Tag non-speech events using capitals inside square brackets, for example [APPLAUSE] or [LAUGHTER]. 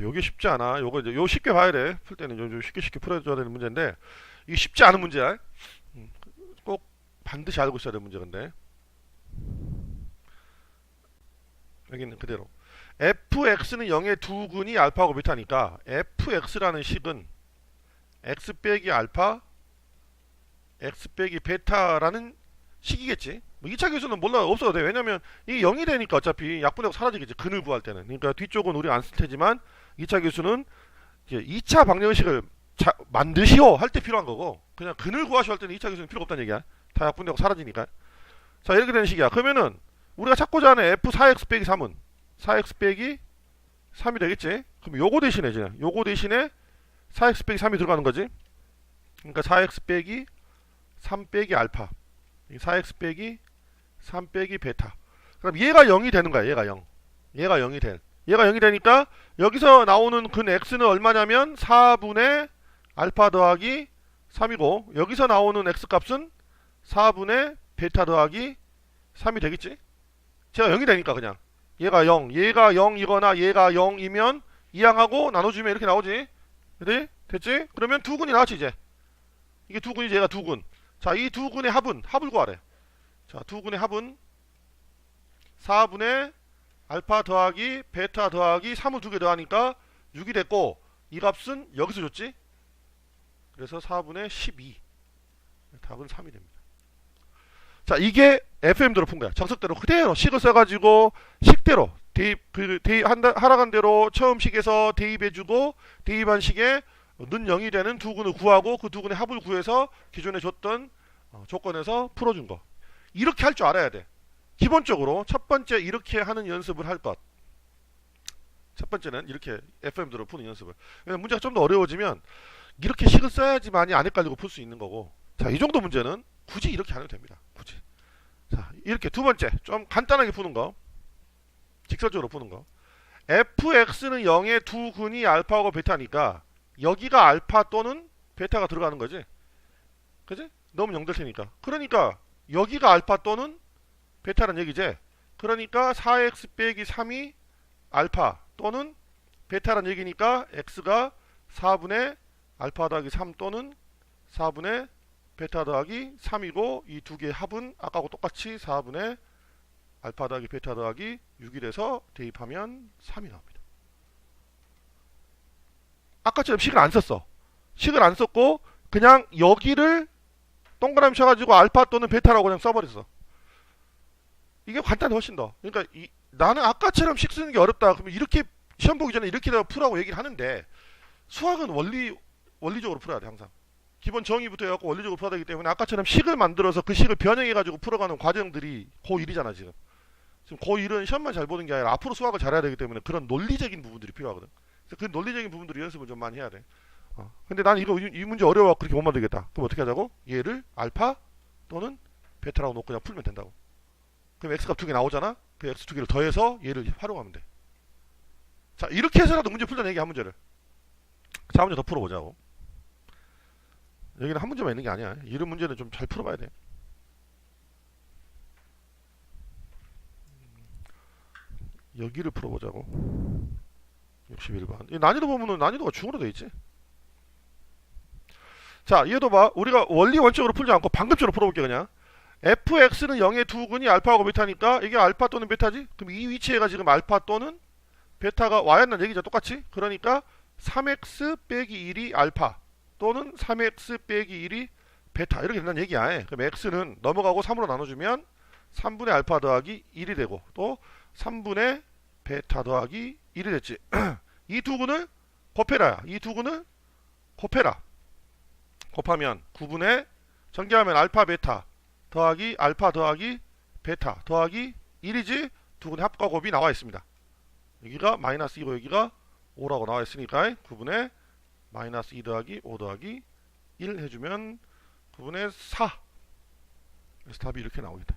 요게 쉽지 않아. 요거 이제 요 쉽게 봐야 돼. 풀 때는 좀 쉽게 쉽게 풀어줘야 되는 문제인데 이게 쉽지 않은 문제야. 음, 꼭 반드시 알고 있어야 되는 문제 근데 여기는 그대로 fx는 0의 두 근이 알파하고 베타니까 fx라는 식은 x 빼기 알파 x 빼기 베타라는 식이겠지. 뭐 2차 교수는 몰라 없어도 돼. 왜냐면 이게 0이 되니까 어차피 약분되고 사라지겠지. 근을 구할 때는. 그러니까 뒤쪽은 우리가 안쓸 테지만 2차 교수는 이제 2차 방정식을 자, 만드시오 할 때 필요한 거고 그냥 근을 구하시오 할 때는 2차 교수는 필요 없다는 얘기야. 다 약분되고 사라지니까. 자 이렇게 되는 식이야. 그러면은 우리가 찾고자 하는 f4x 빼기 3은 4x 빼기 3이 되겠지. 그럼 요거 대신에 이제 요거 대신에 4x 빼기 3이 들어가는 거지. 그러니까 4x 빼기 3 빼기 알파. 4x 빼기 3 빼기 베타. 그럼 얘가 0이 되는 거야. 얘가 0. 얘가 0이 될. 얘가 0이 되니까 여기서 나오는 근 x는 얼마냐면 4분의 알파 더하기 3이고 여기서 나오는 x 값은 4분의 베타 더하기 3이 되겠지? 제가 0이 되니까 그냥 얘가 0, 얘가 0이거나 얘가 0이면 이항하고 나눠주면 이렇게 나오지. 그래? 됐지? 그러면 두 근이 나왔지 이제. 이게 두 근이지 얘가 두 근. 자, 이두 근의 합은 합을 구하래. 자, 두 근의 합은 4분의 알파 더하기 베타 더하기 3을 두 개 더하니까 6이 됐고 이 값은 여기서 줬지? 그래서 4분의 12. 답은 3이 됩니다. 자, 이게 FM대로 푼 거야. 정석대로 그대로 식을 써가지고 식대로 대입 그 대입 한다 하라간 대로 처음 식에서 대입해주고 대입한 식에 는 0이 되는 두 근을 구하고 그두 근의 합을 구해서 기존에 줬던 어, 조건에서 풀어준 거. 이렇게 할 줄 알아야 돼. 기본적으로 첫 번째 이렇게 하는 연습을 할 것. 첫 번째는 이렇게 FM대로 푸는 연습을. 문제가 좀 더 어려워지면 이렇게 식을 써야지만이 안 헷갈리고 풀 수 있는 거고. 자, 이 정도 문제는 굳이 이렇게 안 해도 됩니다. 굳이. 자, 이렇게 두 번째 좀 간단하게 푸는 거. 직설적으로 푸는 거. fx는 0의 두 근이 알파하고 베타니까 여기가 알파 또는 베타가 들어가는 거지. 그지? 넣으면 0될 테니까. 그러니까 여기가 알파 또는 베타라는 얘기지. 그러니까 4x 빼기 3이 알파 또는 베타라는 얘기니까 x가 4분의 알파 더하기 3 또는 4분의 베타 더하기 3이고 이 두 개의 합은 아까하고 똑같이 4분의 알파 더하기 베타 더하기 6이 돼서 대입하면 3이 나옵니다. 아까처럼 식을 안 썼어. 식을 안 썼고 그냥 여기를 동그라미 쳐가지고 알파 또는 베타라고 그냥 써버렸어. 이게 간단해 훨씬 더. 그러니까 이- 나는 아까처럼 식 쓰는 게 어렵다. 그러면 이렇게 시험 보기 전에 이렇게 풀라고 얘기를 하는데 수학은 원리 원리적으로 풀어야 돼 항상. 기본 정의부터 해갖고 원리적으로 풀어야 되기 때문에 아까처럼 식을 만들어서 그 식을 변형해가지고 풀어가는 과정들이 고1이잖아 지금. 지금 고1은 시험만 잘 보는 게 아니라 앞으로 수학을 잘해야 되기 때문에 그런 논리적인 부분들이 필요하거든. 그래서 그 논리적인 부분들을 연습을 좀 많이 해야 돼. 어. 근데 난 이거 이, 이 문제 어려워 그렇게 못 만들겠다. 그럼 어떻게 하자고? 얘를 알파 또는 베타라고 놓고 그냥 풀면 된다고. 그럼 x값 두 개 나오잖아. 그 x 두 개를 더해서 얘를 활용하면 돼. 자 이렇게 해서라도 문제 풀자는 얘기 한 문제를. 자 문제 더 풀어보자고. 여기는 한 문제만 있는 게 아니야. 이런 문제는 좀 잘 풀어봐야 돼. 여기를 풀어보자고. 61번. 이 난이도 보면은 난이도가 중으로 돼 있지. 자, 얘도 봐. 우리가 원리 원칙으로 풀지 않고 방금처럼 풀어볼게 그냥. Fx는 0의 두 근이 알파하고 베타니까 이게 알파 또는 베타지? 그럼 이 위치에가 지금 알파 또는 베타가 와야한다는 얘기죠. 똑같이. 그러니까 3x 빼기 1이 알파 또는 3x 빼기 1이 베타 이렇게 된다는 얘기야. 그럼 x는 넘어가고 3으로 나눠주면 3분의 알파 더하기 1이 되고 또 3분의 베타 더하기 1이 됐지. [CLEARS THROAT] 이 두 근을 곱해라. 이 두 근을 곱해라. 곱하면 9분의 전개하면 알파 베타 더하기 알파 더하기 베타 더하기 1이지 두 근의 합과 곱이 나와 있습니다. 여기가 마이너스 2고 여기가 5라고 나와 있으니까 9분의 마이너스 2 더하기 5 더하기 1 해주면 9분의 4 그래서 답이 이렇게 나오겠다.